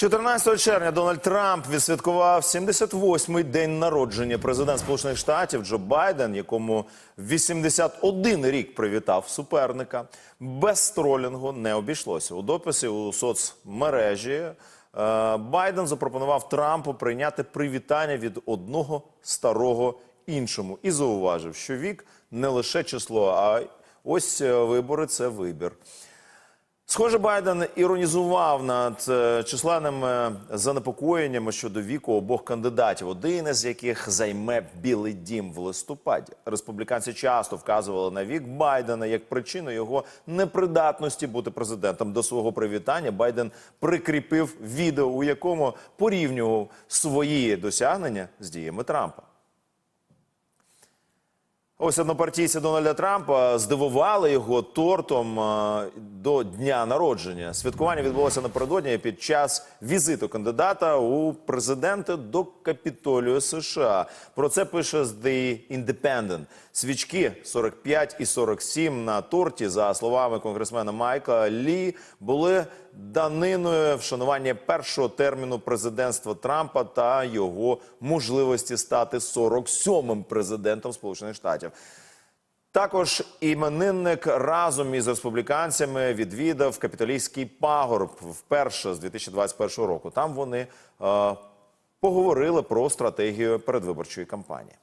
14 червня Дональд Трамп відсвяткував 78-й день народження. Президент Сполучених Штатів Джо Байден, якому 81 рік привітав суперника. Без тролінгу не обійшлося. У дописі у соцмережі е, Байден запропонував Трампу прийняти привітання від одного старого іншому і зауважив, що вік не лише число, а ось е, вибори це вибір. Схоже, Байден іронізував над е, численними занепокоєннями щодо віку обох кандидатів, один із яких займе Білий Дім в листопаді. Республіканці часто вказували на вік Байдена як причину його непридатності бути президентом. До свого привітання Байден прикріпив відео, у якому порівнював свої досягнення з діями Трампа. Ось однопартійці Дональда Трампа здивували його тортом до дня народження. Святкування відбулося напередодні під час візиту кандидата у президенти до Капітолію США. Про це пише The Independent. Свічки 45 і 47 на торті, за словами конгресмена Майка Лі, були даниною вшанування першого терміну президентства Трампа та його можливості стати 47-м президентом Сполучених Штатів. Також іменинник разом із республіканцями відвідав капітолійський пагорб вперше з 2021 року. Там вони е, поговорили про стратегію передвиборчої кампанії.